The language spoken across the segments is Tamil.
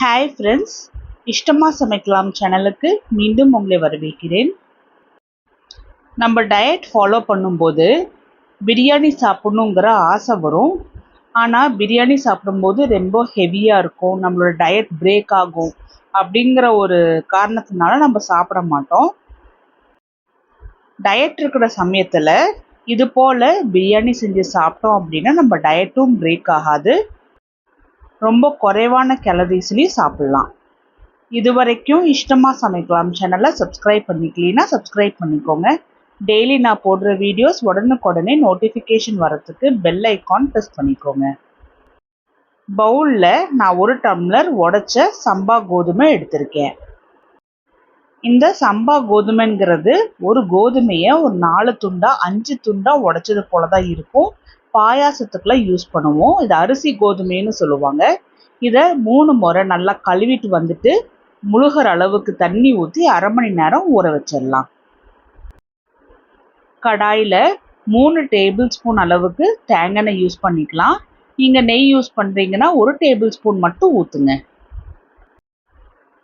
ஹாய் ஃப்ரெண்ட்ஸ் இஷ்டமாக சமைக்கலாம் சேனலுக்கு மீண்டும் உங்களை வரவேற்கிறேன். நம்ம டயட் ஃபாலோ பண்ணும்போது பிரியாணி சாப்பிட்ணுங்கிற ஆசை வரும். ஆனால் பிரியாணி சாப்பிடும்போது ரொம்ப ஹெவியாக இருக்கும். நம்மளோட டயட் பிரேக் ஆகும் அப்படிங்கிற ஒரு காரணத்தினால நம்ம சாப்பிட மாட்டோம். டயட் இருக்கிற சமயத்தில் இது போல் பிரியாணி செஞ்சு சாப்பிட்டோம் அப்படின்னா நம்ம டயட்டும் பிரேக் ஆகாது. ரொம்ப குறைவான கேலரிஸ்லேயும் சாப்பிட்லாம். இது வரைக்கும் இஷ்டமாக சமைக்கலாம் சேனலை சப்ஸ்கிரைப் பண்ணிக்கலனா சப்ஸ்கிரைப் பண்ணிக்கோங்க. டெய்லி நான் போடுற வீடியோஸ் உடனுக்குடனே நோட்டிஃபிகேஷன் வரத்துக்கு பெல் ஐக்கான் ப்ரெஸ் பண்ணிக்கோங்க. பவுலில் நான் ஒரு டம்ளர் உடச்ச சம்பா கோதுமை எடுத்திருக்கேன். இந்த சம்பா கோதுமைங்கிறது ஒரு கோதுமையை ஒரு நாலு துண்டா அஞ்சு துண்டா உடைச்சது போல தான் இருக்கும். பாயாசத்துக்குலாம் யூஸ் பண்ணுவோம். இது அரிசி கோதுமைன்னு சொல்லுவாங்க. இதை மூணு முறை நல்லா கழுவிட்டு வந்துட்டு முழுகிற அளவுக்கு தண்ணி ஊற்றி அரை மணி நேரம் ஊற வச்சிடலாம். கடாயில் மூணு டேபிள் ஸ்பூன் அளவுக்கு தேங்காய் யூஸ் பண்ணிக்கலாம். நீங்கள் நெய் யூஸ் பண்ணுறீங்கன்னா ஒரு டேபிள் ஸ்பூன் மட்டும் ஊற்றுங்க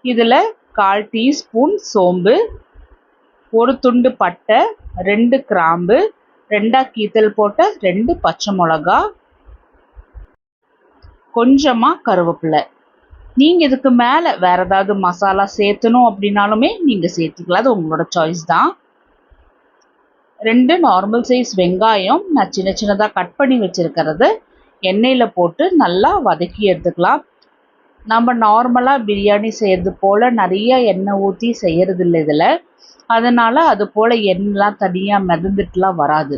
இதில் கால் டீஸ்பூன் சோம்பு ஒரு துண்டு பட்டை ரெண்டு கிராம்பு ரெண்டாக கீத்தல் போட்ட ரெண்டு பச்சை மிளகா கொஞ்சமாக கருவேப்பிலை. நீங்கள் இதுக்கு மேலே வேறு ஏதாவது மசாலா சேர்த்தணும் அப்படின்னாலுமே நீங்கள் சேர்த்துக்கலாம். அது உங்களோட சாய்ஸ் தான். ரெண்டு நார்மல் சைஸ் வெங்காயம் நான் சின்ன சின்னதாக கட் பண்ணி வச்சுருக்கிறது. எண்ணெயில் போட்டு நல்லா வதக்கி எடுத்துக்கலாம். நம்ம நார்மலாக பிரியாணி செய்கிறது போல் நிறைய எண்ணெய் ஊற்றி செய்கிறது இல்லை இதில். அதனால் அது போல் எண்ணெய்லாம் தனியாக மிதந்துட்டுலாம் வராது.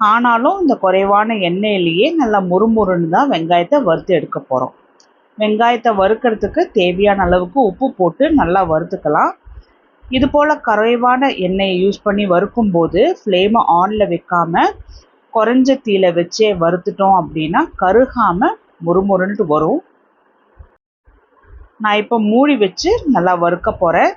ஆனாலும் இந்த குறைவான எண்ணெயிலேயே நல்லா முறுமுறுன்னு தான் வெங்காயத்தை வறுத்து எடுக்க போகிறோம் வெங்காயத்தை வறுக்கிறதுக்கு தேவையான அளவுக்கு உப்பு போட்டு நல்லா வறுத்துக்கலாம். இது போல் குறைவான எண்ணெயை யூஸ் பண்ணி வறுக்கும்போது ஃப்ளேமை ஆனில் வைக்காமல் குறைஞ்ச தீயில வச்சே வறுத்துட்டோம் அப்படின்னா கருகாமல் முறுமுறுன்ட்டு வரும். நான் இப்போ மூடி வச்சு நல்லா வறுக்க போகிறேன்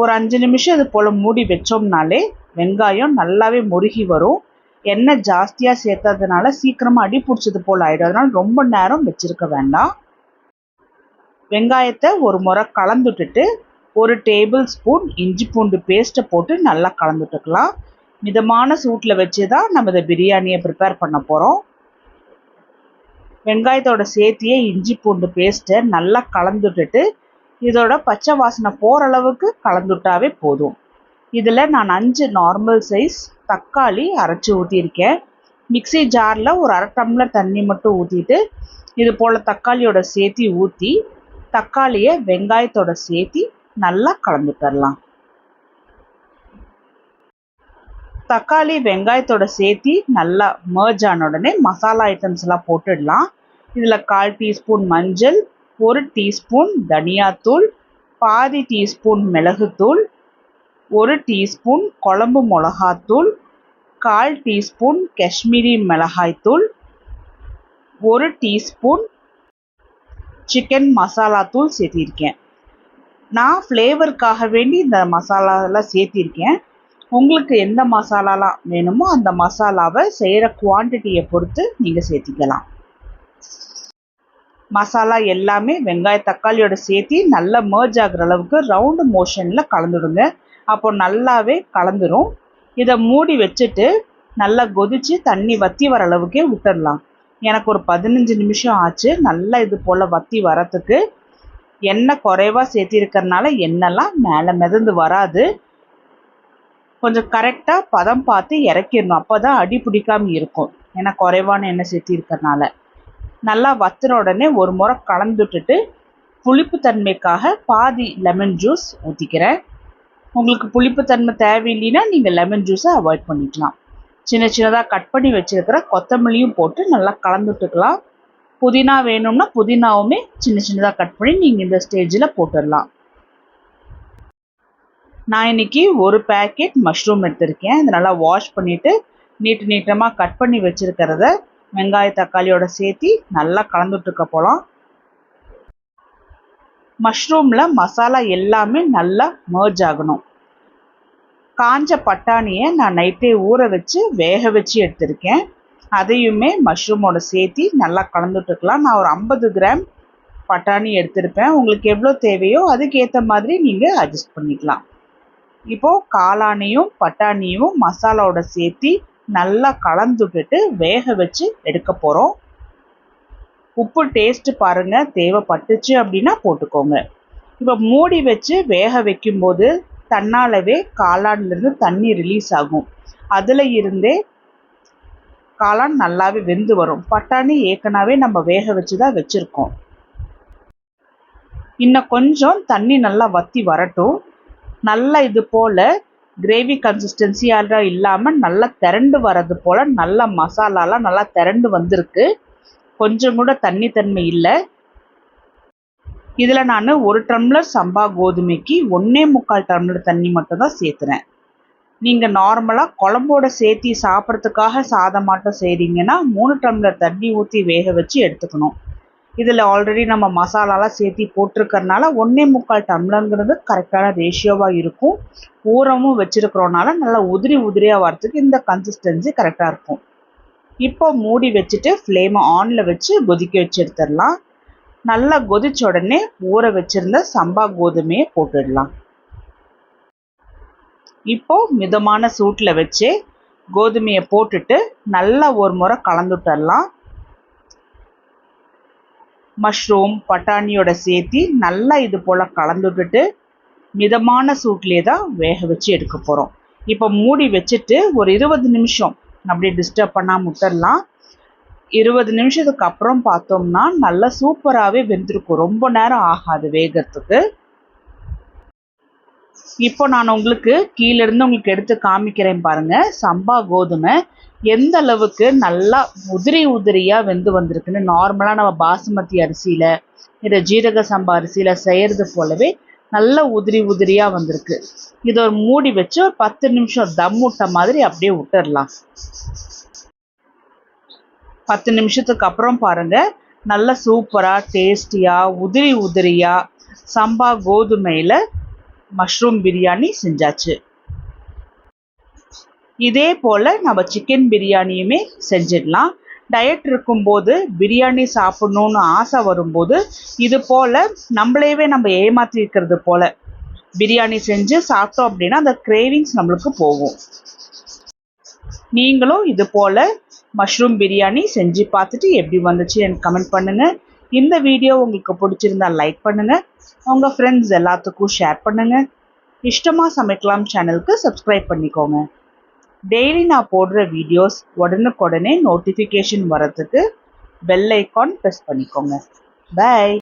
ஒரு அஞ்சு நிமிஷம் இது போல் மூடி வச்சோம்னாலே வெங்காயம் நல்லாவே முருகி வரும். எண்ணெய் ஜாஸ்தியாக சேர்த்ததுனால சீக்கிரமாக அடி பிடிச்சது போல் ஆகிடும் அதனால் ரொம்ப நேரம் வச்சுருக்க வேண்டாம். வெங்காயத்தை ஒரு முறை கலந்துட்டுட்டு ஒரு டேபிள் ஸ்பூன் இஞ்சி பூண்டு பேஸ்ட்டை போட்டு நல்லா கலந்துட்டுக்கலாம். மிதமான சூட்டில் வச்சு தான் நம்ம இந்த பிரியாணியை ப்ரிப்பேர் பண்ண போகிறோம் வெங்காயத்தோட சேர்த்தியே இஞ்சி பூண்டு பேஸ்ட்டை நல்லா கலந்துட்டுட்டு இதோட பச்சை வாசனை போகிற அளவுக்கு கலந்துட்டாவே போதும். இதில் நான் அஞ்சு நார்மல் சைஸ் தக்காளி அரைச்சி ஊற்றியிருக்கேன் மிக்சி ஜாரில் ஒரு அரை டம்ளர் தண்ணி மட்டும் ஊற்றிட்டு இது போல் தக்காளியோட சேர்த்தி ஊற்றி தக்காளியை வெங்காயத்தோட சேர்த்தி நல்லா கலந்துட்டுடலாம் தக்காளி வெங்காயத்தோட சேர்த்தி நல்லா மர்ஜ் ஆன உடனே மசாலா ஐட்டம்ஸ் எல்லாம் போட்டுடலாம். இதில் கால் டீஸ்பூன் மஞ்சள் ஒரு டீஸ்பூன் தனியாத்தூள் பாதி டீஸ்பூன் மிளகுத்தூள் ஒரு டீஸ்பூன் குழம்பு மிளகாத்தூள் கால் டீஸ்பூன் காஷ்மீரி மிளகாய்த்தூள் ஒரு டீஸ்பூன் சிக்கன் மசாலா தூள் சேர்த்திருக்கேன். நான் ஃப்ளேவருக்காக வேண்டி இந்த மசாலாலாம் சேர்த்திருக்கேன். உங்களுக்கு எந்த மசாலாலாம் வேணுமோ அந்த மசாலாவை செய்கிற குவான்டிட்டியை பொறுத்து நீங்கள் சேர்த்திக்கலாம். மசாலா எல்லாமே வெங்காய தக்காளியோட சேர்த்தி நல்லா மேர்ஜ் ஆகுற அளவுக்கு ரவுண்டு மோஷனில் கலந்துடுங்க. அப்போ நல்லாவே கலந்துரும். இதை மூடி வச்சுட்டு நல்லா கொதித்து தண்ணி வற்றி வர அளவுக்கே விட்டுடலாம் எனக்கு ஒரு பதினஞ்சு நிமிஷம் ஆச்சு. நல்லா இது போல் வற்றி வரத்துக்கு. எண்ணெய் குறைவாக சேர்த்திருக்கிறதுனால எண்ணெய்லாம் மேலே மிதந்து வராது. கொஞ்சம் கரெக்டாக பதம் பார்த்து இறக்கிடணும். அப்போ தான் அடி பிடிக்காமல் இருக்கும். ஏன்னா குறைவான எண்ணெய் சேர்த்திருக்கறனால நல்லா வத்துன உடனே ஒரு முறை கலந்துட்டுட்டு புளிப்பு தன்மைக்காக பாதி லெமன் ஜூஸ் ஊற்றிக்கிறேன் உங்களுக்கு புளிப்பு தன்மை தேவையில்லைன்னா நீங்கள் லெமன் ஜூஸை அவாய்ட் பண்ணிக்கலாம். சின்ன சின்னதாக கட் பண்ணி வச்சுருக்கிற கொத்தமல்லியும் போட்டு நல்லா கலந்துட்டுக்கலாம். புதினா வேணும்னா புதினாவுமே சின்ன சின்னதாக கட் பண்ணி நீங்கள் இந்த ஸ்டேஜில் போட்டுடலாம். நான் இன்னைக்கு ஒரு பேக்கெட் மஷ்ரூம் எடுத்திருக்கேன். இதை நல்லா வாஷ் பண்ணிவிட்டு நீட்டு நீட்டமாக கட் பண்ணி வச்சுருக்கிறத வெங்காய தக்காளியோட சேர்த்தி நல்லா கலந்துட்டுருக்க போகலாம் மஷ்ரூமில் மசாலா எல்லாமே நல்லா மர்ஜ் ஆகணும். காஞ்ச பட்டாணியை நான் நைட்டே ஊற வச்சு வேக வச்சு எடுத்திருக்கேன். அதையுமே மஷ்ரூமோட சேர்த்தி நல்லா கலந்துட்டுக்கலாம் நான் ஒரு ஐம்பது கிராம் பட்டாணி எடுத்திருப்பேன். உங்களுக்கு எவ்வளோ தேவையோ அதுக்கேற்ற மாதிரி நீங்கள் அட்ஜஸ்ட் பண்ணிக்கலாம். இப்போது காளானையும் பட்டாணியும் மசாலாவோட சேர்த்தி நல்லா கலந்துக்கிட்டு வேக வச்சு எடுக்க போகிறோம் உப்பு டேஸ்ட்டு பாருங்கள் தேவைப்பட்டுச்சு அப்படின்னா போட்டுக்கோங்க. இப்போ மூடி வச்சு வேக வைக்கும்போது தன்னாலவே காளான்லேருந்து தண்ணி ரிலீஸ் ஆகும். அதில் இருந்தே காளான் நல்லாவே வெந்து வரும். பட்டாணி ஏற்கனவே நம்ம வேக வச்சு தான் வச்சுருக்கோம். இன்னும் கொஞ்சம் தண்ணி நல்லா வற்றி வரட்டும். நல்லா இது போல் கிரேவி கன்சிஸ்டன்சியாக இல்லாமல் நல்லா திரண்டு வர்றது போல் நல்லா மசாலாலாம் நல்லா திரண்டு வந்திருக்கு. கொஞ்சம் கூட தண்ணி தன்மை இல்லை. இதில் நான் ஒரு டம்ளர் சம்பா கோதுமைக்கு ஒன்றே முக்கால் டம்ளர் தண்ணி மட்டும் தான் சேர்த்துறேன். நீங்கள் நார்மலாக குழம்போட சேர்த்தி சாப்பிட்றதுக்காக சாதம் மாட்டம் செய்கிறீங்கன்னா மூணு டம்ளர் தண்ணி ஊற்றி வேக வச்சு எடுத்துக்கணும். இதில் ஆல்ரெடி நம்ம மசாலாலாம் சேர்த்தி போட்டிருக்கறனால ஒன்றே முக்கால் டம்ளருங்கிறது கரெக்டான ரேஷியோவாக இருக்கும். ஊரமும் வச்சுருக்கிறோனால நல்லா உதிரி உதிரியாக வரத்துக்கு இந்த கன்சிஸ்டன்சி கரெக்டாக இருக்கும். இப்போ மூடி வச்சுட்டு ஃப்ளேமை ஆனில் வச்சு கொதிக்க வச்சு எடுத்துடலாம். நல்லா கொதிச்ச உடனே ஊற வச்சுருந்த சம்பா கோதுமையை போட்டுடலாம். இப்போ மிதமான சூட்டில் வச்சு கோதுமையை போட்டுட்டு நல்லா ஒரு முறை கலந்துட்டரலாம். மஷ்ரூம் பட்டாணியோட சேர்த்தி நல்லா இது போல் கலந்துட்டுட்டு மிதமான சூட்லேயே தான் வேக வச்சு எடுக்க போகிறோம் இப்போ மூடி வச்சுட்டு ஒரு இருபது நிமிஷம் அப்படியே டிஸ்டர்ப் பண்ணாமல் விட்டுடலாம் இருபது நிமிஷத்துக்கு அப்புறம் பார்த்தோம்னா நல்லா சூப்பராகவே வெந்திருக்கும். ரொம்ப நேரம் ஆகாது வேகிறதுக்கு. இப்போ நான் உங்களுக்கு கீழேருந்து உங்களுக்கு எடுத்து காமிக்கிறேன் பாருங்கள் சம்பா கோதுமை எந்த அளவுக்கு நல்லா உதிரி உதிரியாக வெந்து வந்திருக்குன்னு நார்மலாக நம்ம பாசுமதி அரிசியில் இதை ஜீரக சம்பா அரிசியில் செய்கிறது போலவே நல்ல உதிரி உதிரியாக வந்திருக்கு. இதை ஒரு மூடி வச்சு ஒரு பத்து நிமிஷம் தம் விட்ட மாதிரி அப்படியே விட்டுடலாம் பத்து நிமிஷத்துக்கு அப்புறம் பாருங்க நல்ல சூப்பராக டேஸ்டியாக உதிரி உதிரியாக சம்பா கோதுமையில் மஷ்ரூம் பிரியாணி செஞ்சாச்சு. இதே போல் நம்ம சிக்கன் பிரியாணியுமே செஞ்சிடலாம். டயட் இருக்கும்போது பிரியாணி சாப்பிட்ணுன்னு ஆசை வரும்போது இது போல் நம்மளையவே நம்ம ஏமாற்றிருக்கிறது போல் பிரியாணி செஞ்சு சாப்பிட்டோம் அப்படின்னா அந்த கிரேவிங்ஸ் நம்மளுக்கு போகும். நீங்களும் இது போல் மஷ்ரூம் பிரியாணி செஞ்சு பார்த்துட்டு எப்படி வந்துச்சு எனக்கு கமெண்ட் பண்ணுங்கள் இந்த வீடியோ உங்களுக்கு பிடிச்சிருந்தா லைக் பண்ணுங்கள் உங்கள் ஃப்ரெண்ட்ஸ் எல்லாத்துக்கும் ஷேர் பண்ணுங்கள் இஷ்டமாக சமைக்கலாம் சேனலுக்கு சப்ஸ்கிரைப் பண்ணிக்கோங்க. டெய்லி நான் போடுற வீடியோஸ் உடனுக்குடனே நோட்டிஃபிகேஷன் வரதுக்கு பெல் ஐக்கான் ப்ரெஸ் பண்ணிக்கோங்க. பாய்